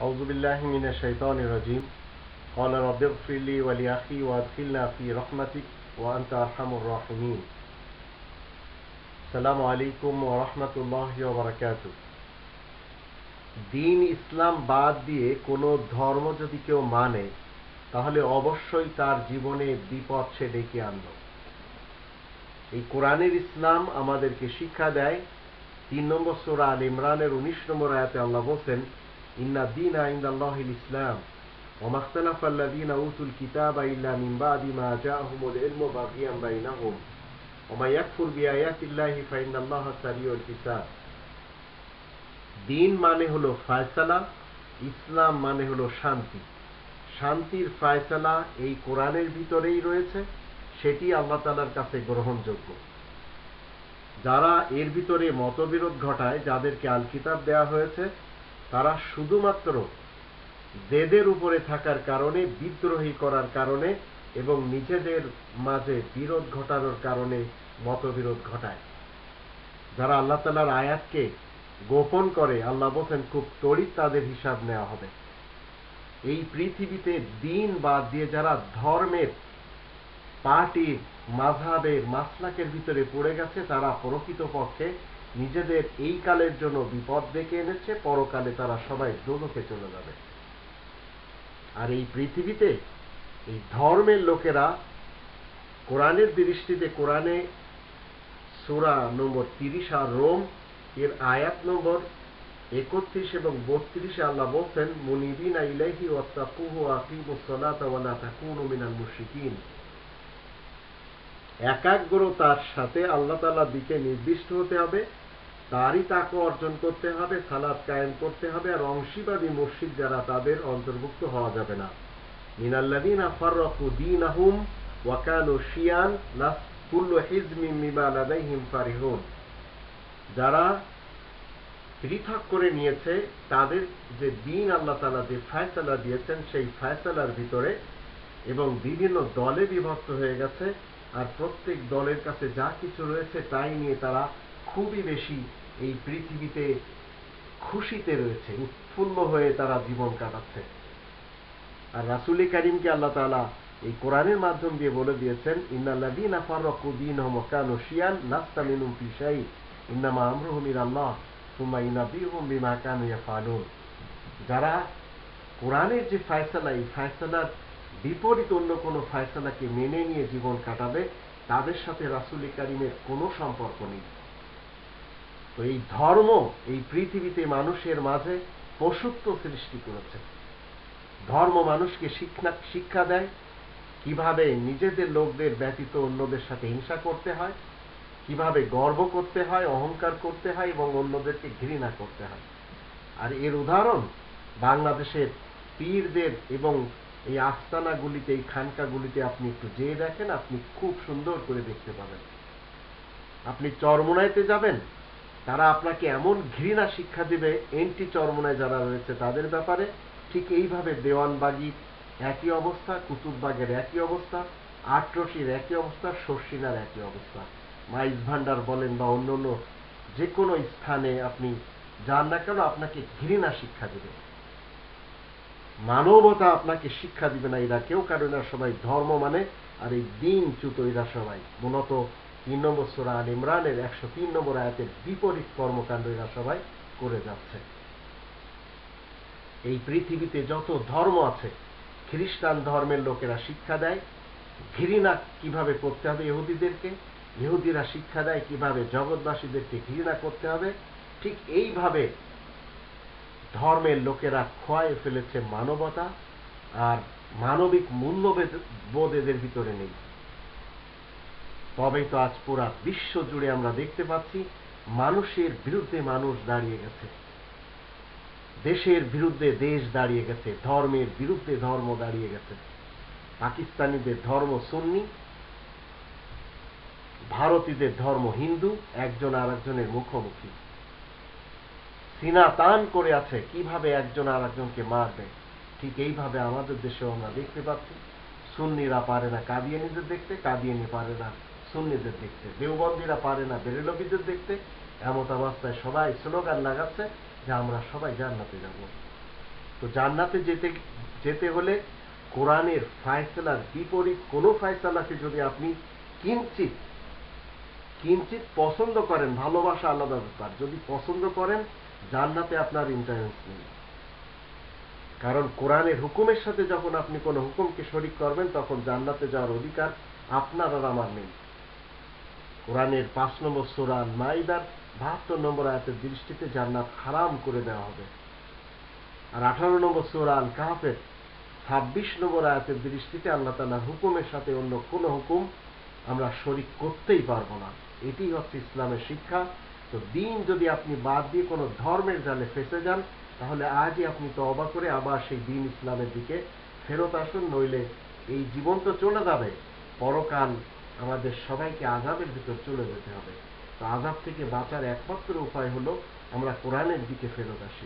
أعوذ بالله من الشيطان الرجيم قال رب اغفر لي ولأخي وادخلنا في رحمتك وأنت أرحم الراحمين السلام عليكم ورحمة الله وبركاته দিন ইসলাম বাদ দিয়ে কোনো ধর্ম যদি কেউ মানে তাহলে অবশ্যই তার জীবনে বিপদ সে ডেকে আনল এই কোরআনের ইসলাম আমাদেরকে শিক্ষা দেয় তিন নম্বর সোরা আল ইমরানের উনিশ নম্বর আয়াতে আল্লাহ বলছেন ইন্না দিন আইন্দ আল্লাহিল ইসলাম وما اختلف الذين أوتوا الكتاب إلا من بعد ما جاءهم العلم بغيا بينهم ومن يكفر بآيات الله فإن الله سريع الحساب দিন মানে হলো ফায়সালা ইসলাম মানে হলো শান্তি শান্তির ফায়সালা এই কোরআনের ভিতরেই রয়েছে সেটি আল্লাহ তালার কাছে গ্রহণযোগ্য যারা এর ভিতরে মতবিরোধ ঘটায় যাদেরকে আল কিতাব দেওয়া হয়েছে তারা শুধুমাত্র দেদের উপরে থাকার কারণে, বিদ্রোহী করার কারণে এবং নিজেদের মাঝে বিরোধ ঘটানোর কারণে মতবিরোধ ঘটায়। যারা আল্লাহ তালার আয়াতকে গোপন করে, আল্লাহ বলছেন, খুব তড়িৎ তাদের হিসাব নেওয়া হবে। এই পৃথিবীতে দিন বাদ দিয়ে যারা ধর্মের পার্টি, মাঝহাবের, মাসলাকের ভিতরে পড়ে গেছে, তারা প্রকৃতপক্ষে নিজেদের এই কালের জন্য বিপদ ডেকে এনেছে, পরকালে তারা সবাই দোলকে চলে যাবে। আর এই পৃথিবীতে এই ধর্মের লোকেরা কোরআনের দৃষ্টিতে, কোরআনে সুরা নম্বর তিরিশ আর রোম এর আয়াত নম্বর একত্রিশ এবং বত্রিশে আল্লাহ বলছেন, মুনিবিন ইলাইহি একাগ্রতার সাথে আল্লাহ তাআলার দিকে নির্দিষ্ট হতে হবে। তারই তাকে অর্জন করতে হবে, সালাদ কায়েম করতে হবে, আর অংশীবাদী মসজিদ যারা তাদের অন্তর্ভুক্ত হওয়া যাবে না। মিনাল্লাদিন দীনাহুম ওয়া কানু শিয়ান লাস যারা পৃথক করে নিয়েছে, তাদের যে দিন আল্লাহ তালা যে ফায়সালা দিয়েছেন, সেই ফায়সালার ভিতরে এবং বিভিন্ন দলে বিভক্ত হয়ে গেছে, আর প্রত্যেক দলের কাছে যা কিছু রয়েছে তাই নিয়ে তারা খুবই বেশি এই পৃথিবীতে খুশিতে রয়েছে, উৎফুল্ল হয়ে তারা জীবন কাটাচ্ছে। আর রাসুলি করিমকে আল্লাহ তালা এই কোরআনের মাধ্যম দিয়ে বলে দিয়েছেন ইন্নাল্লাদিন আফারকুদ্দিন হমকানু শিয়ান নাস্তা মিনুম পিসাই ইন্নামা আমরুহমির আল্লাহ সুম্মা ইনাবিহুম বিমা কানু ইয়াফালুন যারা কোরআনের যে ফায়সালা, এই ফায়সালার বিপরীত অন্য কোনো ফায়সালাকে মেনে নিয়ে জীবন কাটাবে, তাদের সাথে রাসুল কারিমের কোনো সম্পর্ক নেই। তো এই ধর্ম এই পৃথিবীতে মানুষের মাঝে পশুত্ব সৃষ্টি করেছে। ধর্ম মানুষকে শিক্ষা শিক্ষা দেয় কীভাবে নিজেদের লোকদের ব্যতীত অন্যদের সাথে হিংসা করতে হয়, কীভাবে গর্ব করতে হয়, অহংকার করতে হয় এবং অন্যদেরকে ঘৃণা করতে হয়। আর এর উদাহরণ বাংলাদেশের পীরদের এবং এই আস্তানাগুলিতে, এই খানকাগুলিতে আপনি একটু যেয়ে দেখেন, আপনি খুব সুন্দর করে দেখতে পাবেন। আপনি চরমোনাইতে যাবেন তারা আপনাকে এমন ঘৃণা শিক্ষা দিবে, এন্টি চরমোনায় যারা রয়েছে তাদের ব্যাপারে। ঠিক এইভাবে দেওয়ানবাগি একই অবস্থা, কুতুববাগের একই অবস্থা আটরশির একই অবস্থা শর্ষিনার একই অবস্থা। মাইজ ভান্ডার বলেন বা অন্য অন্য যে কোনো স্থানে আপনি যান না কেন, আপনাকে ঘৃণা শিক্ষা দেবে। মানবতা আপনাকে শিক্ষা দিবে না, এরা কেউ কারণ এরা সবাই ধর্ম মানে আর এই দিন চুত এরা সবাই। মূলত তিন নম্বর সোরা আল ইমরানের একশো তিন নম্বর আয়াতের বিপরীত কর্মকাণ্ড এরা সবাই করে যাচ্ছে। এই পৃথিবীতে যত ধর্ম আছে, খ্রিস্টান ধর্মের লোকেরা শিক্ষা দেয়, ঘৃণা কীভাবে করতে হবে ইহুদিদেরকে, ইহুদিরা শিক্ষা দেয় কীভাবে জগৎবাসীদেরকে ঘৃণা করতে হবে, ঠিক এইভাবে ধর্মের লোকেরা খোয়ায় ফেলেছে মানবতা, আর মানবিক মূল্যবোধ বোধ এদের ভিতরে নেই। তবেই তো আজ পুরা বিশ্ব জুড়ে আমরা দেখতে পাচ্ছি, মানুষের বিরুদ্ধে মানুষ দাঁড়িয়ে গেছে। দেশের বিরুদ্ধে দেশ দাঁড়িয়ে গেছে, ধর্মের বিরুদ্ধে ধর্ম দাঁড়িয়ে গেছে। পাকিস্তানিদের ধর্ম সুন্নি ভারতীদের ধর্ম হিন্দু, একজন আর একজনের মুখোমুখি। সিনা তান করে আছে, কীভাবে একজন আর একজনকে মারবে? ঠিক এইভাবে আমাদের দেশেও আমরা দেখতে পাচ্ছি। সুন্নিরা পারে না কাঁদিয়ে কাদিয়ানিদের দেখতে কাঁদিয়ে কাদিয়ানি পারে না। সুন্নিদের দেখতে। দেওবন্দিরা পারে না বেরেলবিদের দেখতে। এমত অবস্থায় সবাই স্লোগান লাগাচ্ছে যে আমরা সবাই জান্নাতে যাব। তো জান্নাতে যেতে যেতে হলে কোরআনের ফায়সালার বিপরীত কোনো ফায়সালাকে যদি আপনি কিঞ্চিত কিঞ্চিত পছন্দ করেন, ভালোবাসা আলাদা ব্যাপার। যদি পছন্দ করেন, জান্নাতে আপনার ইন্টারেন্স নেই। কারণ কোরআনের হুকুমের সাথে যখন আপনি কোনো হুকুমকে শরিক করবেন, তখন জান্নাতে যাওয়ার অধিকার আপনার আর আমার নেই। কোরআনের পাঁচ নম্বর সুরান মাইদার বাহাত্তর নম্বর আয়াতের দৃষ্টিতে জান্নাত হারাম করে দেওয়া হবে। আর আঠারো নম্বর সুরান কাহাফের ছাব্বিশ নম্বর আয়াতের দৃষ্টিতে আল্লাহ তালা হুকুমের সাথে অন্য কোনো হুকুম আমরা শরিক করতেই পারব না। এটি হচ্ছে ইসলামের শিক্ষা। তো দিন যদি আপনি বাদ দিয়ে কোনো ধর্মের জালে ফেসে যান, তাহলে আজই আপনি তো অবাক করে আবার সেই দিন ইসলামের দিকে ফেরত আসুন, নইলে এই জীবন তো চলে যাবে। পরকাল আমাদের সবাইকে আজাবের ভিতর চলে যেতে হবে। তো আজাব থেকে বাঁচার একমাত্র উপায় হলো আমরা কোরআনের দিকে ফেরত আসি।